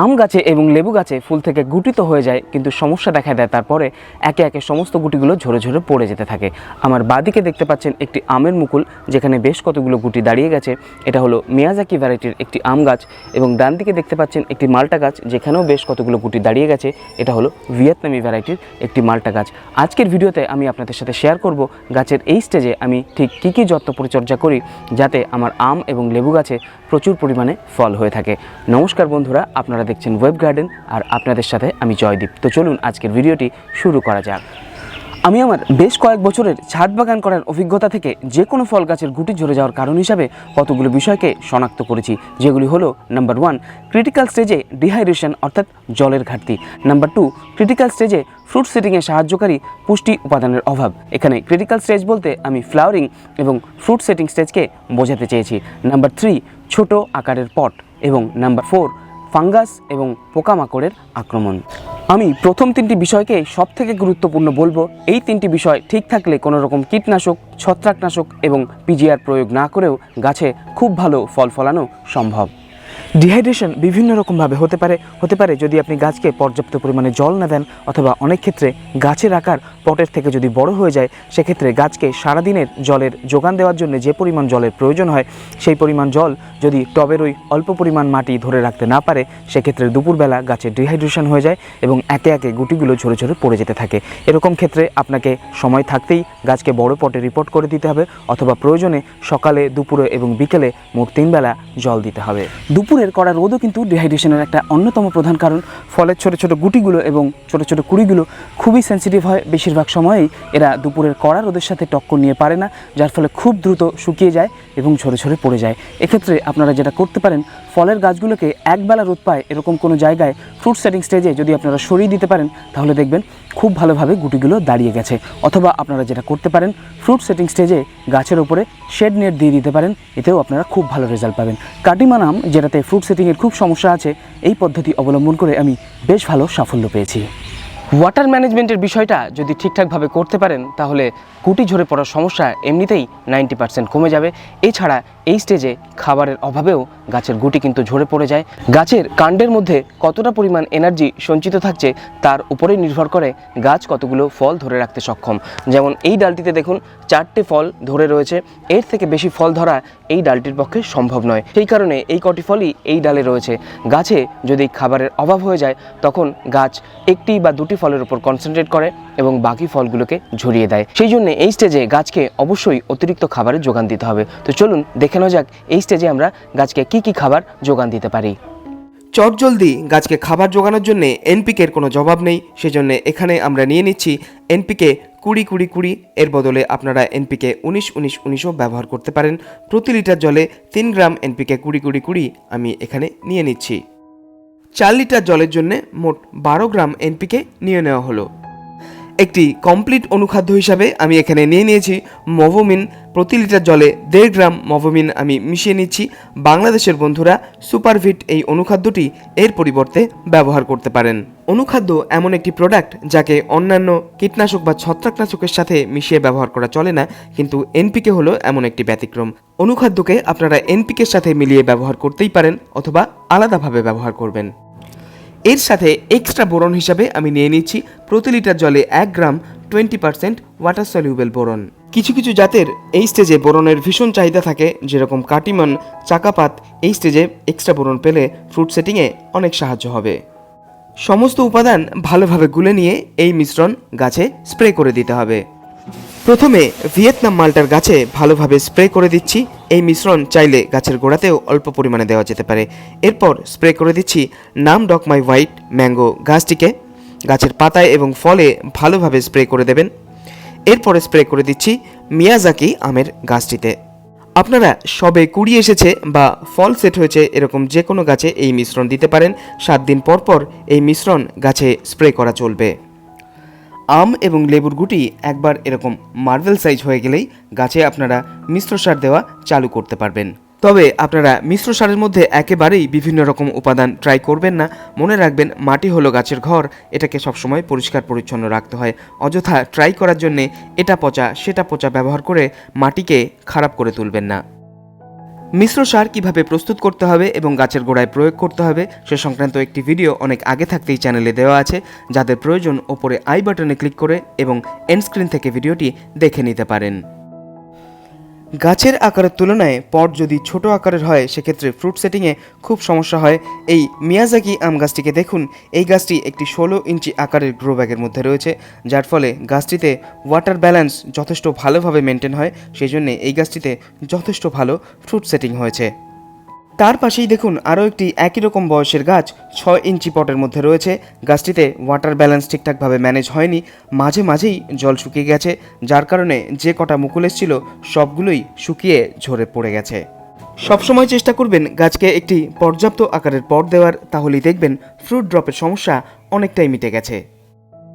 আম গাছে এবং লেবু গাছে ফুল থেকে গুটি তো হয়ে যায়, কিন্তু সমস্যা দেখা দেয় তারপরে একে একে সমস্ত গুটিগুলো ঝরে ঝরে পড়ে যেতে থাকে। আমার বাদিকে দেখতে পাচ্ছেন একটি আমের মুকুল, যেখানে বেশ কতগুলো গুটি দাঁড়িয়ে গেছে। এটা হলো মিয়াজাকি ভ্যারাইটির একটি আম গাছ এবং ডান দিকে দেখতে পাচ্ছেন একটি মালটা গাছ, যেখানেও বেশ কতগুলো গুটি দাঁড়িয়ে গেছে। এটা হলো ভিয়েতনামি ভ্যারাইটির একটি মালটা গাছ। আজকের ভিডিওতে আমি আপনাদের সাথে শেয়ার করব গাছের এই স্টেজে আমি ঠিক কী কী যত্ন পরিচর্যা করি, যাতে আমার আম এবং লেবু গাছে প্রচুর পরিমাণে ফল হয়ে থাকে। নমস্কার বন্ধুরা, আপনারা দেখছেন ওয়েব গার্ডেন আর আপনাদের সাথে আমি জয়দীপ। তো চলুন আজকের ভিডিওটি শুরু করা যাক। আমি আমার বেশ কয়েক বছরের ছাদ বাগান করার অভিজ্ঞতা থেকে যে কোনো ফল গাছের গুটি ঝরে যাওয়ার কারণ হিসাবে কতগুলো বিষয়কে শনাক্ত করেছি, যেগুলি হলো নাম্বার ওয়ান ক্রিটিক্যাল স্টেজে ডিহাইড্রেশন অর্থাৎ জলের ঘাটতি। নাম্বার টু ক্রিটিক্যাল স্টেজে ফ্রুট সেটিংয়ে সাহায্যকারী পুষ্টি উপাদানের অভাব। এখানে ক্রিটিক্যাল স্টেজ বলতে আমি ফ্লাওয়ারিং এবং ফ্রুট সেটিং স্টেজকে বোঝাতে চেয়েছি। নাম্বার থ্রি ছোট আকারের পট এবং নাম্বার ফোর ফাঙ্গাস এবং পোকামাকড়ের আক্রমণ। আমি প্রথম তিনটি বিষয়কে সব থেকে গুরুত্বপূর্ণ বলব। এই তিনটি বিষয় ঠিক থাকলে কোনো রকম কীটনাশক, ছত্রাকনাশক এবং পিজিআর প্রয়োগ না করেও গাছে খুব ভালো ফল ফলানো সম্ভব। ডিহাইড্রেশন বিভিন্ন রকমভাবে হতে পারে হতে পারে যদি আপনি গাছকে পর্যাপ্ত পরিমাণে জল না দেন অথবা অনেক ক্ষেত্রে গাছের আকার পটের থেকে যদি বড় হয়ে যায়, সেক্ষেত্রে গাছকে সারাদিনের জলের যোগান দেওয়ার জন্য যে পরিমাণ জলের প্রয়োজন হয়, সেই পরিমাণ জল যদি টবের ওই অল্প পরিমাণ মাটি ধরে রাখতে না পারে, সেক্ষেত্রে দুপুরবেলা গাছের ডিহাইড্রেশন হয়ে যায় এবং একে একে গুটিগুলো ঝরে ঝরে পড়ে যেতে থাকে। এরকম ক্ষেত্রে আপনাকে সময় থাকতেই গাছকে বড় পটে রিপোর্ট করে দিতে হবে অথবা প্রয়োজনে সকালে, দুপুরে এবং বিকেলে মোট তিনবেলা জল দিতে হবে। দুপুরের কড়া রোদও কিন্তু ডিহাইড্রেশনের একটা অন্যতম প্রধান কারণ। ফলের ছোট ছোট গুটিগুলো এবং ছোট ছোট কুড়িগুলো খুবই সেন্সিটিভ হয়। বেশিরভাগ সময়েই এরা দুপুরের কড়া রোদের সাথে টক্কর নিয়ে পারে না, যার ফলে খুব দ্রুত শুকিয়ে যায় এবং ঝরে ঝরে পড়ে যায়। এক্ষেত্রে আপনারা যেটা করতে পারেন, ফলের গাছগুলোকে একবেলা রোদ পায় এরকম কোনো জায়গায় ফ্রুট সেটিং স্টেজে যদি আপনারা সরিয়ে দিতে পারেন, তাহলে দেখবেন খুব ভালোভাবে গুটিগুলো দাঁড়িয়ে গেছে। অথবা আপনারা যেটা করতে পারেন ফ্রুট সেটিং স্টেজে গাছের ওপরে শেড নেট দিয়ে দিতে পারেন, এতেও আপনারা খুব ভালো রেজাল্ট পাবেন। কাটিমানাম যেটাতে ফ্রুট সেটিংয়ের খুব সমস্যা আছে, এই পদ্ধতি অবলম্বন করে আমি বেশ ভালো সাফল্য পেয়েছি। ওয়াটার ম্যানেজমেন্টের বিষয়টা যদি ঠিকঠাকভাবে করতে পারেন, তাহলে কুটি ঝরে পড়ার সমস্যা এমনিতেই নাইনটি পার্সেন্ট কমে যাবে। এছাড়া এই স্টেজে খাবারের অভাবেও গাছের গুটি কিন্তু ঝরে পড়ে যায়। গাছের কাণ্ডের মধ্যে কতটা পরিমাণ এনার্জি সঞ্চিত থাকছে, তার উপরেই নির্ভর করে গাছ কতগুলো ফল ধরে রাখতে সক্ষম। যেমন এই ডালটিতে দেখুন, চারটে ফল ধরে রয়েছে। এর থেকে বেশি ফল ধরা এই ডালটির পক্ষে সম্ভব নয়। সেই কারণে এই কটি ফলই এই ডালে রয়েছে। গাছে যদি খাবারের অভাব হয়ে যায়, তখন গাছ একটি বা দুটি ফলের উপর কনসেন্ট্রেট করে এবং বাকি ফলগুলোকে ঝরিয়ে দেয়। সেই জন্য এই স্টেজে গাছকে অবশ্যই অতিরিক্ত খাবারের যোগান দিতে হবে। তো চলুন দেখে নেওয়া যাক এই স্টেজে আমরা গাছকে কি কি খাবার যোগান দিতে পারি। চটজলদি গাছকে খাবার জোগানোর জন্য এনপিকের কোনো জবাব নেই। সেজন্য এখানে আমরা নিয়ে নিচ্ছি এনপিকে কুড়ি কুড়ি কুড়ি। এর বদলে আপনারা এনপিকে উনিশ উনিশ উনিশও ব্যবহার করতে পারেন। প্রতি লিটার জলে তিন গ্রাম এনপিকে কুড়ি কুড়ি কুড়ি আমি এখানে নিয়ে নিচ্ছি। চার লিটার জলের জন্য মোট বারো গ্রাম এনপিকে নিয়ে নেওয়া হলো। একটি কমপ্লিট অনুখাদ্য হিসাবে আমি এখানে নিয়ে নিয়েছি মভোমিন। প্রতি লিটার জলে দেড় গ্রাম মভোমিন আমি মিশিয়ে নিচ্ছি। বাংলাদেশের বন্ধুরা সুপারভিট এই অনুখাদ্যটি এর পরিবর্তে ব্যবহার করতে পারেন। অনুখাদ্য এমন একটি প্রোডাক্ট যাকে অন্যান্য কীটনাশক বা ছত্রাকনাশকের সাথে মিশিয়ে ব্যবহার করা চলে না, কিন্তু এনপিকে হলো এমন একটি ব্যতিক্রম। অনুখাদ্যকে আপনারা এনপিকের সাথে মিলিয়ে ব্যবহার করতেই পারেন অথবা আলাদাভাবে ব্যবহার করবেন। এর সাথে এক্সট্রা বোরন হিসাবে আমি নিয়ে নিচ্ছি প্রতি লিটার জলে এক gram twenty percent water soluble boron. কিছু কিছু জাতের এই স্টেজে বোরনের ভীষণ চাহিদা থাকে, যেরকম কাটিমন, চাকাপাত, এই স্টেজে এক্সট্রা বোরন পেলে ফ্রুট সেটিংয়ে অনেক সাহায্য হবে। সমস্ত উপাদান ভালোভাবে গুলে নিয়ে এই মিশ্রণ গাছে স্প্রে করে দিতে হবে। প্রথমে ভিয়েতনাম মালটার গাছে ভালোভাবে স্প্রে করে দিচ্ছি। এই মিশ্রণ চাইলে গাছের গোড়াতেও অল্প পরিমাণে দেওয়া যেতে পারে। এরপর স্প্রে করে দিচ্ছি নাম ডক মাই হোয়াইট ম্যাঙ্গো গাছটিকে। গাছের পাতায় এবং ফলে ভালোভাবে স্প্রে করে দেবেন। এরপরে স্প্রে করে দিচ্ছি মিয়াজাকি আমের গাছটিতে। আপনারা সবে কুড়ি এসেছে বা ফল সেট হয়েছে এরকম যে কোনো গাছে এই মিশ্রণ দিতে পারেন। সাত দিন পর পর এই মিশ্রণ গাছে স্প্রে করা চলবে। আম এবং লেবুর গুটি একবার এরকম মার্বেল সাইজ হয়ে গেলেই গাছে আপনারা মিশ্র সার দেওয়া চালু করতে পারবেন। তবে আপনারা মিশ্র সারের মধ্যে একেবারেই বিভিন্ন রকম উপাদান ট্রাই করবেন না। মনে রাখবেন মাটি হলো গাছের ঘর, এটাকে সবসময় পরিষ্কার পরিচ্ছন্ন রাখতে হয়। অযথা ট্রাই করার জন্যে এটা পচা, সেটা পচা ব্যবহার করে মাটিকে খারাপ করে তুলবেন না। মিশ্র সার কীভাবে প্রস্তুত করতে হবে এবং গাছের গোড়ায় প্রয়োগ করতে হবে, সে সংক্রান্ত একটি ভিডিও অনেক আগে থাকতেই চ্যানেলে দেওয়া আছে। যাদের প্রয়োজন, ওপরে আই বাটনে ক্লিক করে এবং এন্ড স্ক্রিন থেকে ভিডিওটি দেখে নিতে পারেন। গাছের আকারের তুলনায় পট যদি ছোট আকারের হয়, সেক্ষেত্রে ফ্রুট সেটিংয়ে খুব সমস্যা হয়। এই মিয়াজাকি আম গাছটিকে দেখুন। এই গাছটি একটি ষোলো ইঞ্চি আকারের গ্রো ব্যাগের মধ্যে রয়েছে, যার ফলে গাছটিতে ওয়াটার ব্যালেন্স যথেষ্ট ভালোভাবে মেনটেন হয়। সেই জন্য এই গাছটিতে যথেষ্ট ভালো ফ্রুট সেটিং হয়েছে। তার পাশেই দেখুন আরও একটি একই রকম বয়সের গাছ ছয় ইঞ্চি পটের মধ্যে রয়েছে। গাছটিতে ওয়াটার ব্যালেন্স ঠিকঠাকভাবে ম্যানেজ হয়নি। মাঝে মাঝেই জল শুকিয়ে গেছে, যার কারণে যে কটা মুকুল এসেছিল সবগুলোই শুকিয়ে ঝরে পড়ে গেছে। সবসময় চেষ্টা করবেন গাছকে একটি পর্যাপ্ত আকারের পট দেওয়ার, তাহলেই দেখবেন ফ্রুট ড্রপের সমস্যা অনেকটাই মিটে গেছে।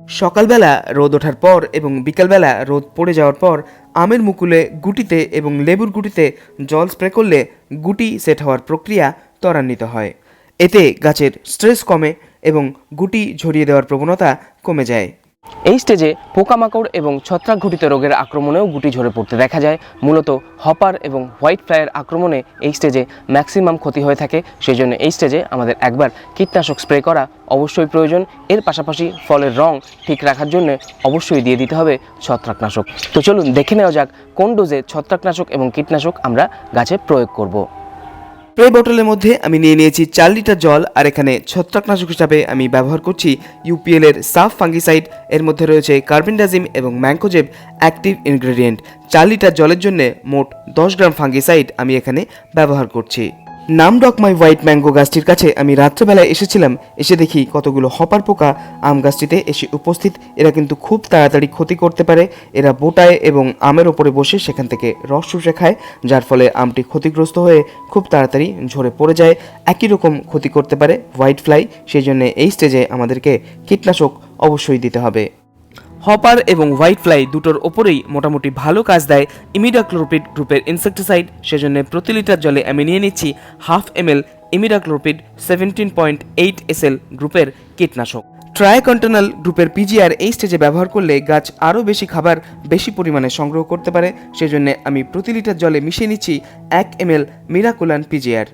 সকালবেলা রোদ ওঠার পর এবং বিকালবেলা রোদ পড়ে যাওয়ার পর আমের মুকুলে গুটিতে এবং লেবুর গুটিতে জল স্প্রে করলে গুটি সেট হওয়ার প্রক্রিয়া ত্বরান্বিত হয়। এতে গাছের স্ট্রেস কমে এবং গুটি ঝরিয়ে দেওয়ার প্রবণতা কমে যায়। এই স্টেজে পোকামাকড় এবং ছত্রাক ঘটিত রোগের আক্রমণেও গুটি ঝরে পড়তে দেখা যায়। মূলত হপার এবং হোয়াইট ফ্লাইয়ের আক্রমণে এই স্টেজে ম্যাক্সিমাম ক্ষতি হয়ে থাকে। সেই জন্য এই স্টেজে আমাদের একবার কীটনাশক স্প্রে করা অবশ্যই প্রয়োজন। এর পাশাপাশি ফলের রং ঠিক রাখার জন্য অবশ্যই দিয়ে দিতে হবে ছত্রাকনাশক। তো চলুন দেখে নেওয়া যাক কোন ডোজে ছত্রাকনাশক এবং কীটনাশক আমরা গাছে প্রয়োগ করব। স্প্রে বোতলের মধ্যে আমি নিয়ে নিয়েছি চার লিটার জল, আর এখানে ছত্রাকনাশক হিসাবে আমি ব্যবহার করছি ইউপিএল এর সাফ ফাঙ্গিসাইড। এর মধ্যে রয়েছে কার্বিনডাজিম এবং ম্যাঙ্কোজেব অ্যাক্টিভ ইনগ্রেডিয়েন্ট। চার লিটার জলের জন্য মোট দশ গ্রাম ফাঙ্গিসাইড আমি এখানে ব্যবহার করছি। নামডক মাই হোয়াইট ম্যাঙ্গো গাছটির কাছে আমি রাত্রেবেলায় এসেছিলাম, এসে দেখি কতগুলো হপার পোকা আম গাছটিতে এসে উপস্থিত। এরা কিন্তু খুব তাড়াতাড়ি ক্ষতি করতে পারে। এরা বোটায় এবং আমের ওপরে বসে সেখান থেকে রস শুষে খায়, যার ফলে আমটি ক্ষতিগ্রস্ত হয়ে খুব তাড়াতাড়ি ঝরে পড়ে যায়। একই রকম ক্ষতি করতে পারে হোয়াইট ফ্লাই, সেই জন্য এই স্টেজে আমাদেরকে কীটনাশক অবশ্যই দিতে হবে। হপার এবং হোয়াইট ফ্লাই দুটোর ওপরেই মোটামুটি ভালো কাজ দেয় ইমিডাক্লোরপিড গ্রুপের ইনসেকটিসাইড। সেজন্য প্রতি লিটার জলে আমি নিয়ে নিচ্ছি half M L imidacloprid seventeen point eight S L গ্রুপের কীটনাশক। ট্রাইকন্টনাল গ্রুপের পিজিআর এই স্টেজে ব্যবহার করলে গাছ আরও বেশি খাবার বেশি পরিমাণে সংগ্রহ করতে পারে। সেজন্য আমি প্রতি লিটার জলে মিশিয়ে নিচ্ছি এক এম এল মিরাকুলান পিজিআর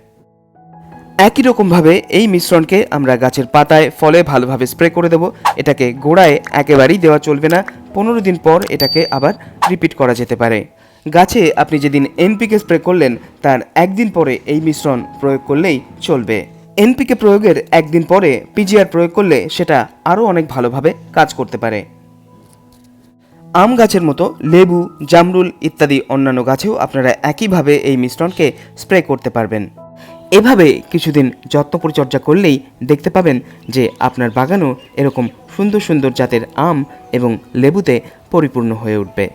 একই রকমভাবে এই মিশ্রণকে আমরা গাছের পাতায় ফলে ভালোভাবে স্প্রে করে দেব। এটাকে গোড়ায় একেবারেই দেওয়া চলবে না। পনেরো দিন পর এটাকে আবার রিপিট করা যেতে পারে। গাছে আপনি যেদিন এনপিকে স্প্রে করলেন, তার একদিন পরে এই মিশ্রণ প্রয়োগ করলেই চলবে। এনপিকে প্রয়োগের একদিন পরে পিজিআর প্রয়োগ করলে সেটা আরও অনেক ভালোভাবে কাজ করতে পারে। আম গাছের মতো লেবু, জামরুল ইত্যাদি অন্যান্য গাছেও আপনারা একইভাবে এই মিশ্রণকে স্প্রে করতে পারবেন। এভাবে কিছুদিন যত্ন পরিচর্যা করলেই দেখতে পাবেন যে আপনার বাগানও এরকম সুন্দর সুন্দর জাতের আম এবং লেবুতে পরিপূর্ণ হয়ে উঠবে।